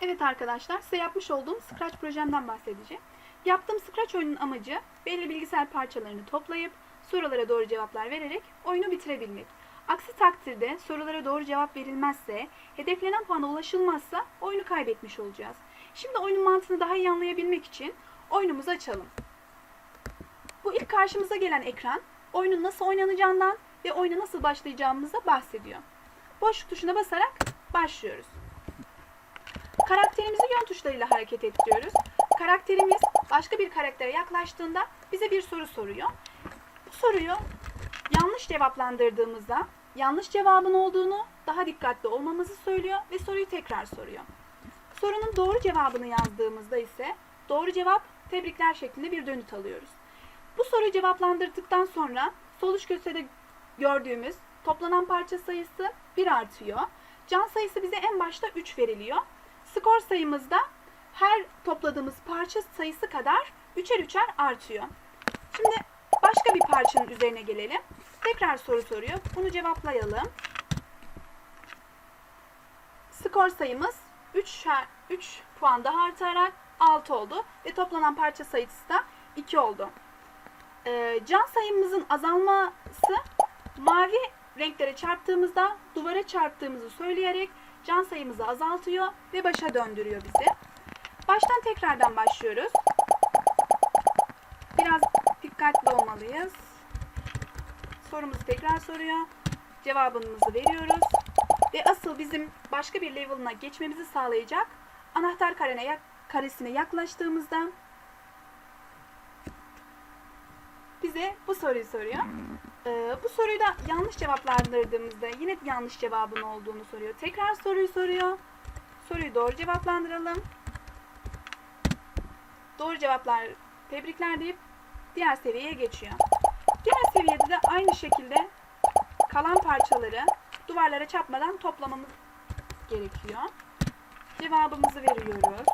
Evet arkadaşlar size yapmış olduğum Scratch projemden bahsedeceğim. Yaptığım Scratch oyunun amacı belli bilgisayar parçalarını toplayıp sorulara doğru cevaplar vererek oyunu bitirebilmek. Aksi takdirde sorulara doğru cevap verilmezse, hedeflenen puana ulaşılmazsa oyunu kaybetmiş olacağız. Şimdi oyunun mantığını daha iyi anlayabilmek için oyunumuzu açalım. Bu ilk karşımıza gelen ekran oyunun nasıl oynanacağından ve oyuna nasıl başlayacağımıza bahsediyor. Boşluk tuşuna basarak başlıyoruz. Karakterimizi yön tuşlarıyla hareket ettiriyoruz. Karakterimiz başka bir karaktere yaklaştığında bize bir soru soruyor. Bu soruyu yanlış cevaplandırdığımızda yanlış cevabın olduğunu daha dikkatli olmamızı söylüyor ve soruyu tekrar soruyor. Sorunun doğru cevabını yazdığımızda ise doğru cevap tebrikler şeklinde bir dönüt alıyoruz. Bu soruyu cevaplandırdıktan sonra sol üst köşede gördüğümüz toplanan parça sayısı 1 artıyor. Can sayısı bize en başta 3 veriliyor. Skor sayımızda her topladığımız parça sayısı kadar üçer üçer artıyor. Şimdi başka bir parçanın üzerine gelelim. Tekrar soru soruyor. Bunu cevaplayalım. Skor sayımız 3, 3 puan daha artarak 6 oldu. Ve toplanan parça sayısı da 2 oldu. Ee, can sayımızın azalması mavi renklere çarptığımızda duvara çarptığımızı söyleyerek can sayımızı azaltıyor ve başa döndürüyor bizi. Baştan tekrardan başlıyoruz. Biraz dikkatli olmalıyız. Sorumuzu tekrar soruyor. Cevabımızı veriyoruz. Ve asıl bizim başka bir level'ına geçmemizi sağlayacak anahtar karene, karesine yaklaştığımızda bize bu soruyu soruyor. Ee, bu soruyu da yanlış cevaplandırdığımızda yine yanlış cevabın olduğunu soruyor. Tekrar soruyu soruyor. Soruyu doğru cevaplandıralım. Doğru cevaplar tebrikler deyip diğer seviyeye geçiyor. Diğer seviyede de aynı şekilde kalan parçaları duvarlara çarpmadan toplamamız gerekiyor. Cevabımızı veriyoruz.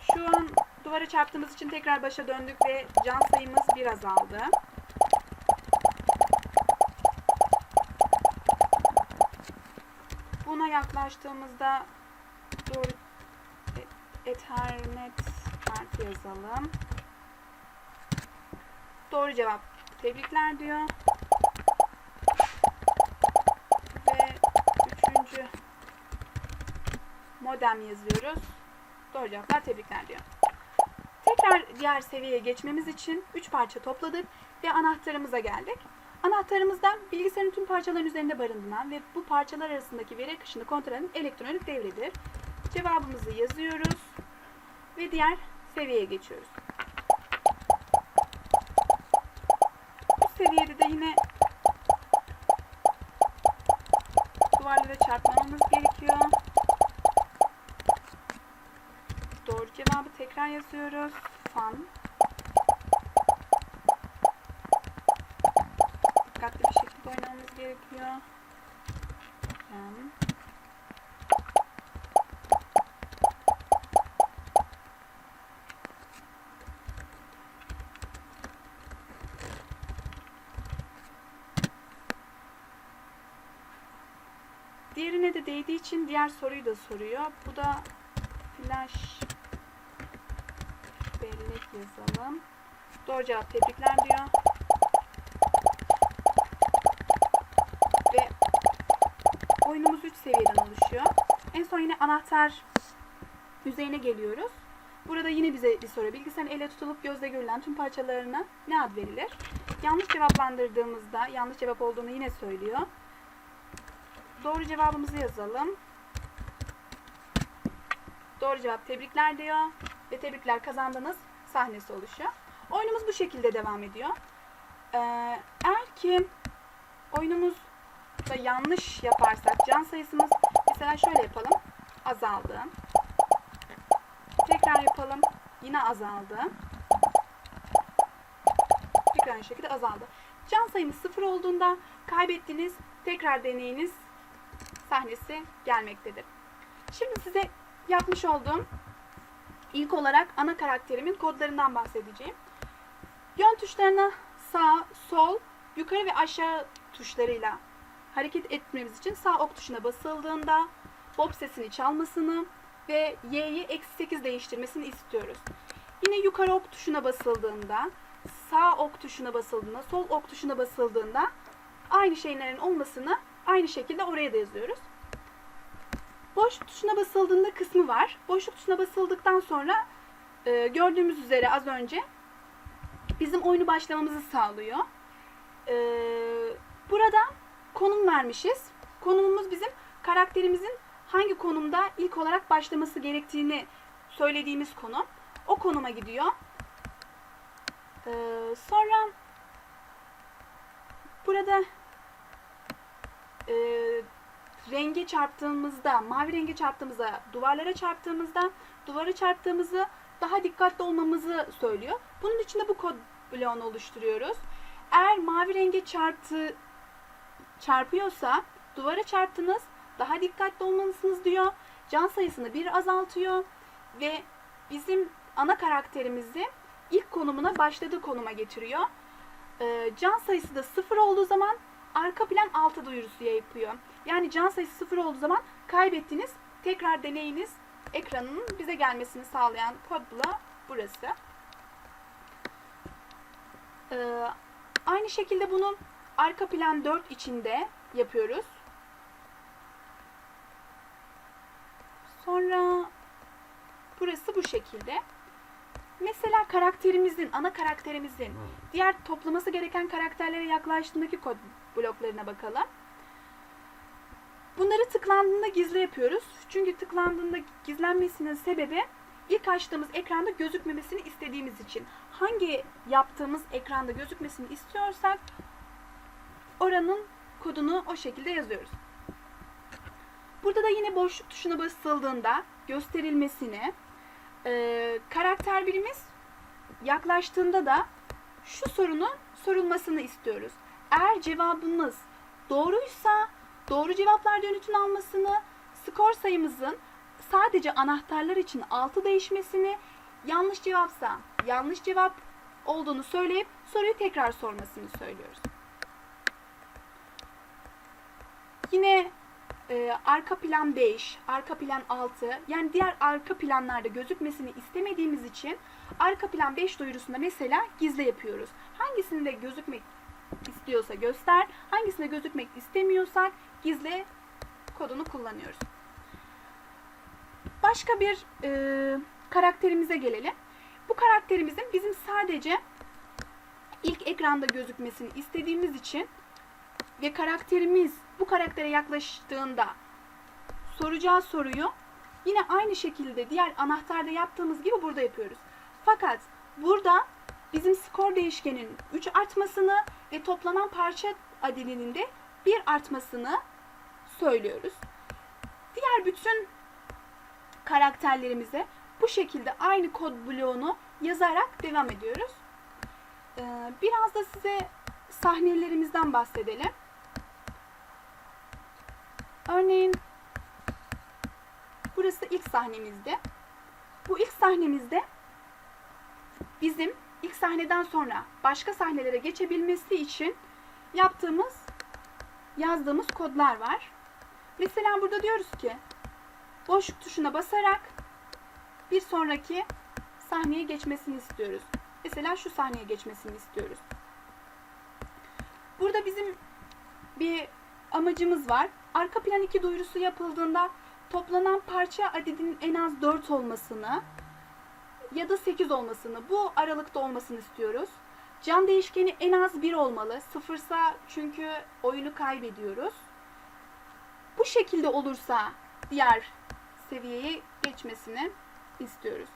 Şu an duvara çarptığımız için tekrar başa döndük ve can sayımız bir azaldı. Buna yaklaştığımızda doğru e- Ethernet harfi yazalım. Doğru cevap. Tebrikler diyor. Ve üçüncü modem yazıyoruz. Doğru cevaplar tebrikler diyor. Tekrar diğer seviyeye geçmemiz için 3 parça topladık ve anahtarımıza geldik. Anahtarımızdan bilgisayarın tüm parçaların üzerinde barındıran ve bu parçalar arasındaki veri akışını kontrol eden elektronik devredir. Cevabımızı yazıyoruz ve diğer seviyeye geçiyoruz. Bu seviyede de yine duvarlara çarpmamamız gerekiyor. Doğru cevabı tekrar yazıyoruz. Fan. Gerekiyor. Fan. Diğerine de değdiği için diğer soruyu da soruyor. Bu da flash bellek yazalım. Doğru cevap tebrikler diyor. Anahtar üzerine geliyoruz. Burada yine bize bir soru. Bilgisayarın elle tutulup gözle görülen tüm parçalarına ne ad verilir? Yanlış cevaplandırdığımızda yanlış cevap olduğunu yine söylüyor. Doğru cevabımızı yazalım. Doğru cevap tebrikler diyor. Ve tebrikler kazandınız sahnesi oluşuyor. Oyunumuz bu şekilde devam ediyor. Ee, eğer ki oyunumuzda yanlış yaparsak can sayısımız mesela şöyle yapalım. Azaldı. Tekrar yapalım. Yine azaldı. Tekrar aynı şekilde azaldı. Can sayımız sıfır olduğunda kaybettiğiniz tekrar deneyiniz sahnesi gelmektedir. Şimdi size yapmış olduğum ilk olarak ana karakterimin kodlarından bahsedeceğim. Yön tuşlarına sağ, sol, yukarı ve aşağı tuşlarıyla hareket etmemiz için sağ ok tuşuna basıldığında bob sesini çalmasını ve y'yi eksi 8 değiştirmesini istiyoruz. Yine yukarı ok tuşuna basıldığında, sağ ok tuşuna basıldığında, sol ok tuşuna basıldığında aynı şeylerin olmasını aynı şekilde oraya da yazıyoruz. Boşluk tuşuna basıldığında kısmı var. Boşluk tuşuna basıldıktan sonra e, gördüğümüz üzere az önce bizim oyunu başlamamızı sağlıyor. E, burada konum vermişiz. Konumumuz bizim karakterimizin hangi konumda ilk olarak başlaması gerektiğini söylediğimiz konum. O konuma gidiyor. E, sonra burada e, renge çarptığımızda, mavi renge çarptığımızda, duvarlara çarptığımızda, duvara çarptığımızı daha dikkatli olmamızı söylüyor. Bunun için de bu kod bloğunu oluşturuyoruz. Eğer mavi renge çarptı çarpıyorsa duvara çarptınız, daha dikkatli olmalısınız diyor. Can sayısını bir azaltıyor ve bizim ana karakterimizi ilk konumuna başladığı konuma getiriyor. Ee, can sayısı da sıfır olduğu zaman arka plan altı duyurusu yapıyor. Yani can sayısı sıfır olduğu zaman kaybettiniz. Tekrar deneyiniz. Ekranının bize gelmesini sağlayan kod bloğu burası. Ee, aynı şekilde bunu arka plan 4 içinde yapıyoruz. Sonra burası bu şekilde. Mesela karakterimizin, ana karakterimizin diğer toplaması gereken karakterlere yaklaştığındaki kod bloklarına bakalım. Bunları tıklandığında gizli yapıyoruz. Çünkü tıklandığında gizlenmesinin sebebi ilk açtığımız ekranda gözükmemesini istediğimiz için. Hangi yaptığımız ekranda gözükmesini istiyorsak oranın kodunu o şekilde yazıyoruz. Burada da yine boşluk tuşuna basıldığında gösterilmesini, e, karakter birimiz yaklaştığında da şu sorunun sorulmasını istiyoruz. Eğer cevabımız doğruysa doğru cevaplar dönütün almasını, skor sayımızın sadece anahtarlar için 6 değişmesini, yanlış cevapsa yanlış cevap olduğunu söyleyip soruyu tekrar sormasını söylüyoruz. Yine e, arka plan 5, arka plan 6 yani diğer arka planlarda gözükmesini istemediğimiz için arka plan 5 duyurusunda mesela gizli yapıyoruz. Hangisinde gözükmek istiyorsa göster, hangisinde gözükmek istemiyorsak gizli kodunu kullanıyoruz. Başka bir e, karakterimize gelelim. Bu karakterimizin bizim sadece ilk ekranda gözükmesini istediğimiz için ve karakterimiz bu karaktere yaklaştığında soracağı soruyu yine aynı şekilde diğer anahtarda yaptığımız gibi burada yapıyoruz. Fakat burada bizim skor değişkenin 3 artmasını ve toplanan parça adedinin de 1 artmasını söylüyoruz. Diğer bütün karakterlerimize bu şekilde aynı kod bloğunu yazarak devam ediyoruz. Ee, biraz da size sahnelerimizden bahsedelim. Örneğin burası ilk sahnemizdi. Bu ilk sahnemizde bizim ilk sahneden sonra başka sahnelere geçebilmesi için yaptığımız, yazdığımız kodlar var. Mesela burada diyoruz ki boşluk tuşuna basarak bir sonraki sahneye geçmesini istiyoruz. Mesela şu sahneye geçmesini istiyoruz. Burada bizim bir amacımız var. Arka plan 2 duyurusu yapıldığında toplanan parça adedinin en az 4 olmasını ya da 8 olmasını, bu aralıkta olmasını istiyoruz. Can değişkeni en az 1 olmalı. Sıfırsa çünkü oyunu kaybediyoruz. Bu şekilde olursa diğer seviyeye geçmesini istiyoruz.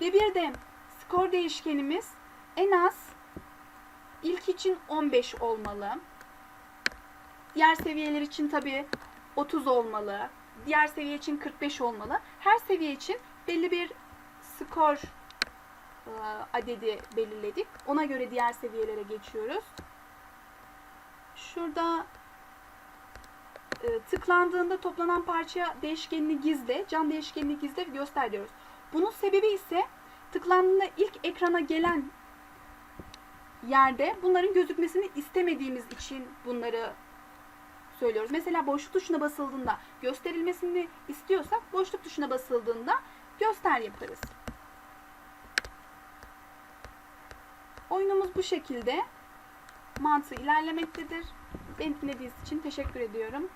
Ve bir de skor değişkenimiz en az ilk için 15 olmalı. Diğer seviyeler için tabi 30 olmalı. Diğer seviye için 45 olmalı. Her seviye için belli bir skor e, adedi belirledik. Ona göre diğer seviyelere geçiyoruz. Şurada e, tıklandığında toplanan parça değişkenini gizle, can değişkenini gizle göster diyoruz. Bunun sebebi ise tıklandığında ilk ekrana gelen yerde bunların gözükmesini istemediğimiz için bunları söylüyoruz. Mesela boşluk tuşuna basıldığında gösterilmesini istiyorsak boşluk tuşuna basıldığında göster yaparız. Oyunumuz bu şekilde mantığı ilerlemektedir. Beni dinlediğiniz için teşekkür ediyorum.